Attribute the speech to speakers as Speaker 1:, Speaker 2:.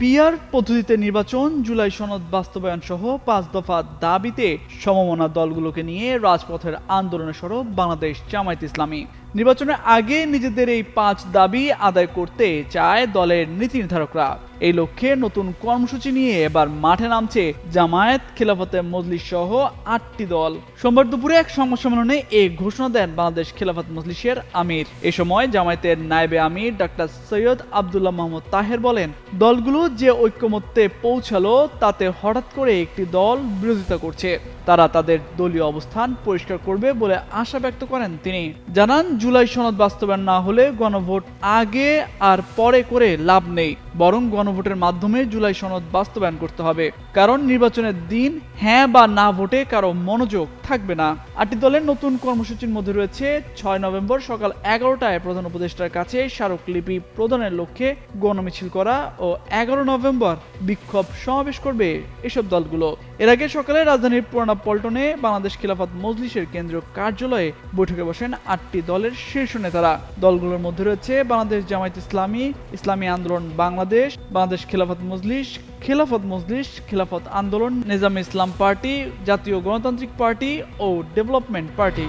Speaker 1: Peer পদ্ধতিতে নির্বাচন, জুলাই সনদ বাস্তবায়ন সহ পাঁচ দফা দাবিতে সমমনা দলগুলোকে নিয়ে রাজপথের আন্দোলনে সরব বাংলাদেশ জামায়াত ইসলামী। নির্বাচনের আগে নিজেদের এই পাঁচ দাবি আদায় করতে চায় দলের নীতি নির্ধারকরা। এই লক্ষ্যে নতুন কর্মসূচি নিয়ে এবার মাঠে নামছে জামায়াত, খেলাফতে মজলিস সহ আটটি দল। সোমবার দুপুরে এক সংবাদ সম্মেলনে এই ঘোষণা দেন বাংলাদেশ খেলাফত মজলিসের আমির। এ সময় জামায়াতের নায়েবে আমির ডাক্তার সৈয়দ আবদুল্লাহ মোহাম্মদ তাহের বলেন, দলগুলো যে ঐক্যমত্যে পৌঁছালো, তাতে হঠাৎ করে একটি দল বিরোধিতা করছে। তারা তাদের দলীয় অবস্থান পরিষ্কার করবে বলে আশা ব্যক্ত করেন তিনি। জানান জুলাই সনদ বাস্তবায়ন না হলে গণভোট আগে আর পরে করে লাভ নেই, বরং গণভোটের মাধ্যমে জুলাই সনদ বাস্তবায়ন করতে হবে। কারণ নির্বাচনের দিন হ্যাঁ বা না ভোটে কারও মনোযোগ থাকবে না। আটটি দলের নতুন কর্মসূচির মধ্যে রয়েছে ছয় নভেম্বর সকাল এগারোটায় প্রধান উপদেষ্টার কাছে স্মারকলিপি প্রদানের লক্ষ্যে গণমিছিল করা ও এগারো নভেম্বর বিক্ষোভ সমাবেশ করবে এসব দলগুলো। এর আগে সকালে রাজধানীর পুরানা পল্টনে বাংলাদেশ খিলাফত মজলিসের কেন্দ্রীয় কার্যালয়ে বৈঠকে বসেন আটটি দলের শীর্ষ নেতারা দলগুলোর মধ্যে রয়েছে বাংলাদেশ জামায়াত ইসলামী ইসলামী আন্দোলন বাংলাদেশ বাংলাদেশ খেলাফত মজলিস খেলাফত মজলিস, খেলাফত আন্দোলন, নিজাম ইসলাম পার্টি, জাতীয় গণতান্ত্রিক পার্টি ও ডেভেলপমেন্ট পার্টি।